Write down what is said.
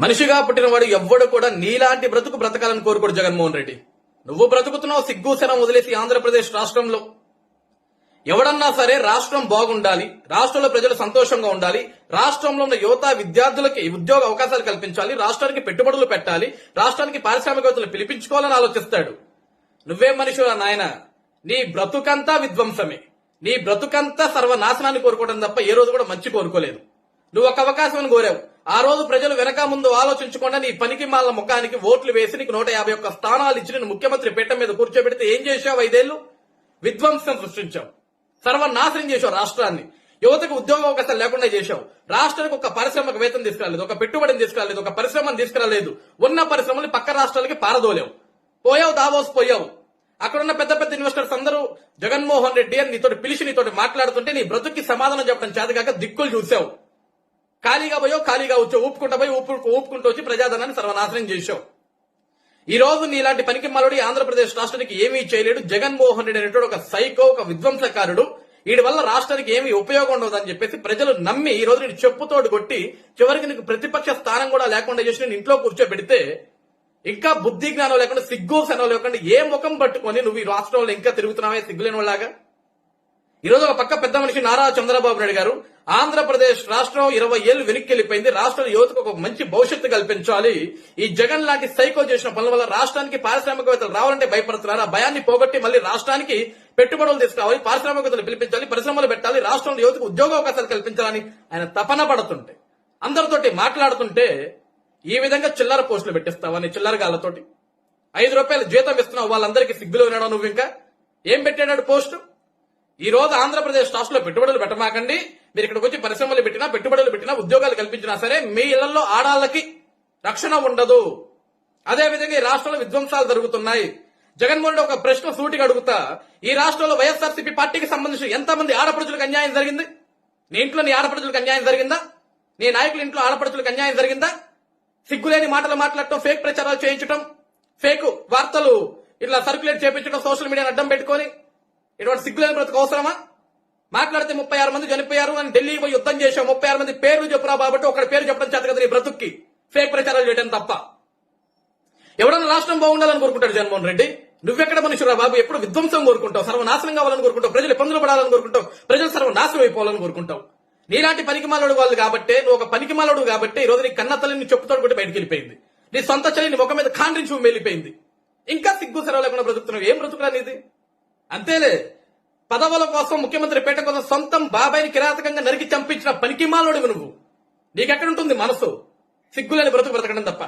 మనిషిగా పుట్టినవాడు ఎవ్వడు కూడా నీలాంటి బ్రతుకు బ్రతకాలని కోరుకోడు జగన్మోహన్ రెడ్డి. నువ్వు బ్రతుకుతున్నావు సిగ్గుశనం వదిలేసి ఆంధ్రప్రదేశ్ రాష్ట్రంలో. ఎవడన్నా సరే రాష్ట్రం బాగుండాలి రాష్ట్రంలో ప్రజలు సంతోషంగా ఉండాలి రాష్ట్రంలో ఉన్న యువత విద్యార్థులకి ఉద్యోగ అవకాశాలు కల్పించాలి రాష్ట్రానికి పెట్టుబడులు పెట్టాలి రాష్ట్రానికి పారిశ్రామికవేత్తలు పిలిపించుకోవాలని ఆలోచిస్తాడు. నువ్వే మనిషిరా నాయన? నీ బ్రతుకంతా విధ్వంసమే. నీ బ్రతుకంతా సర్వనాశనాన్ని కోరుకోవడం తప్ప ఏ రోజు కూడా మంచి కోరుకోలేదు. నువ్వు ఒక అవకాశం కోరావు. ఆ రోజు ప్రజలు వెనక ముందు ఆలోచించకుండా నీ పనికి మాల ముఖానికి ఓట్లు వేసి నీకు నూట యాభై ఒక్క స్థానాలు ఇచ్చి నేను ముఖ్యమంత్రి పీఠం మీద కూర్చోబెడితే ఏం చేశావు ఐదేళ్ళు విధ్వంసం సృష్టించావు. సర్వనాశనం చేశావు రాష్ట్రాన్ని. యువతకు ఉద్యోగ అవకాశాలు లేకుండా చేశావు. రాష్ట్రానికి ఒక పరిశ్రమకు వేతనం తీసుకురాలేదు ఒక పెట్టుబడిని తీసుకురాలేదు ఒక పరిశ్రమను తీసుకురాలేదు. ఉన్న పరిశ్రమలు పక్క రాష్ట్రాలకి పారదోలేవు. పోయావు దావోస్ పోయావు. అక్కడున్న పెద్ద పెద్ద ఇన్వెస్టర్స్ అందరూ జగన్మోహన్ రెడ్డి అని నీతోటి పిలిచి నీతో మాట్లాడుతుంటే నీ బ్రతుక్కి సమాధానం చెప్పడం చేతగాక దిక్కులు చూసావు ఖాళీగా పోయో ఖాళీగా వచ్చావు ఊపుకుంటా పోయి ఊపు ఊపుకుంటూ వచ్చి ప్రజాధనాన్ని సర్వనాశనం చేశావు. ఈ రోజు నీలాంటి పనికి మలుడి ఆంధ్రప్రదేశ్ రాష్ట్రానికి ఏమీ చేయలేడు. జగన్మోహన్ రెడ్డి అనేటువంటి ఒక సైకో ఒక విధ్వంసకారుడు. వీడి వల్ల రాష్ట్రానికి ఏమీ ఉపయోగం ఉండదని చెప్పేసి ప్రజలు నమ్మి ఈ రోజు నేను చెప్పుతోడు కొట్టి చివరికి నీకు ప్రతిపక్ష స్థానం కూడా లేకుండా చేసి నేను ఇంట్లో కూర్చోబెడితే ఇంకా బుద్ధి జ్ఞానం లేకుండా సిగ్గు సనం లేకుండా ఏ ముఖం పట్టుకొని నువ్వు ఈ రాష్ట్రంలో ఇంకా తిరుగుతున్నావే సిగ్గులేని వాళ్ళగా ఈ రోజు ఒక పక్క పెద్ద మనిషి నారా చంద్రబాబు నాయుడు గారు ఆంధ్రప్రదేశ్ రాష్ట్రం ఇరవై ఏళ్ళు వెనక్కి వెళ్ళిపోయింది రాష్ట్ర యువతకు ఒక మంచి భవిష్యత్తు కల్పించాలి. ఈ జగన్ లాంటి సైకో చేసిన పనుల వల్ల రాష్ట్రానికి పారిశ్రామికవేత్తలు రావాలంటే భయపడుతున్నారు. ఆ భయాన్ని పోగొట్టి మళ్ళీ రాష్ట్రానికి పెట్టుబడులు తీసుకురావాలి పారిశ్రామికవేత్తలు పిలిపించాలి పరిశ్రమలు పెట్టాలి రాష్ట్రంలో యువతకు ఉద్యోగ అవకాశాలు కల్పించాలని ఆయన తపన పడుతుంటే అందరితోటి మాట్లాడుతుంటే ఈ విధంగా చిల్లర పోస్టులు పెట్టిస్తావని చిల్లర గాళ్ళతోటి. ఐదు రూపాయలు జీతం ఇస్తున్నావు వాళ్ళందరికీ సిగ్గులు ఉన్నాడు నువ్వు ఇంకా? ఏం పెట్టాడు పోస్టు? ఈ రోజు ఆంధ్రప్రదేశ్ రాష్ట్రంలో పెట్టుబడులు పెట్టమాకండి. మీరు ఇక్కడికి వచ్చి పరిశ్రమలు పెట్టినా పెట్టుబడులు పెట్టినా ఉద్యోగాలు కల్పించినా సరే మీ ఇళ్ళలో ఆడాళ్ళకి రక్షణ ఉండదు. అదేవిధంగా ఈ రాష్ట్రంలో విధ్వంసాలు జరుగుతున్నాయి. జగన్మోహన్ రెడ్డి ఒక ప్రశ్న సూటిగా అడుగుతా ఈ రాష్ట్రంలో వైఎస్ఆర్సీపీ పార్టీకి సంబంధించి ఎంతమంది ఆడపడుచులకు అన్యాయం జరిగింది? నీ ఇంట్లో నీ ఆడపడుచులకు అన్యాయం జరిగిందా? నీ నాయకుల ఇంట్లో ఆడపడుచులకు అన్యాయం జరిగిందా? సిగ్గులేని మాటలు మాట్లాడటం ఫేక్ ప్రచారాలు చేయించటం ఫేక్ వార్తలు ఇట్లా సర్క్యులేట్ చేయించడం సోషల్ మీడియాను అడ్డం పెట్టుకొని ఇటువంటి సిగ్గులేని బ్రతుకు అవసరమా? మాట్లాడితే ముప్పై ఆరు మంది చనిపోయారు అని ఢిల్లీ పోయి యుద్ధం చేశాం. ముప్పై ఆరు మంది పేర్లు చెప్పురా కాబట్టి ఒకటి పేరు చెప్పడం చేత కదా నీ బ్రతుక్కి. ఫేక్ ప్రచారాలు చేయడం తప్ప. ఎవడన్నా రాష్ట్రం బాగుండాలని కోరుకుంటాడు జగన్మోహన్ రెడ్డి? నువ్వెక్కడ మనుషురా బాబు? ఎప్పుడు విధ్వంసం కోరుకుంటావు? సర్వనాశనం కావాలని కోరుకుంటావు? ప్రజలు ఇబ్బందులు పడాలని కోరుకుంటావు? ప్రజలు సర్వనాశనం అయిపోవాలని కోరుకుంటావు? నీలాంటి పనికిమాలోడు వాళ్ళు కాబట్టి నువ్వు ఒక పనికిమాలోడు కాబట్టి ఈ రోజు నీ కన్న తల్లిని చెప్పుతోడు కూడా బయటికి వెళ్ళిపోయింది. నీ సొంత చెల్లి ముఖం మీద ఖాండ్రించి వెళ్ళిపోయింది ఇంకా సిగ్గు సెలవు లేకుండా బ్రతుకుతున్నావు. ఏం బ్రతుకురా నీది? అంతేలే. పదవుల కోసం ముఖ్యమంత్రి పేట కోసం సొంతం బాబాయిని కిరాతకంగా నరికి చంపించిన పనికిమాలోడివి నువ్వు. నీకెక్కడుంటుంది మనసు? సిగ్గులని బ్రతుకు బ్రతకడం తప్ప.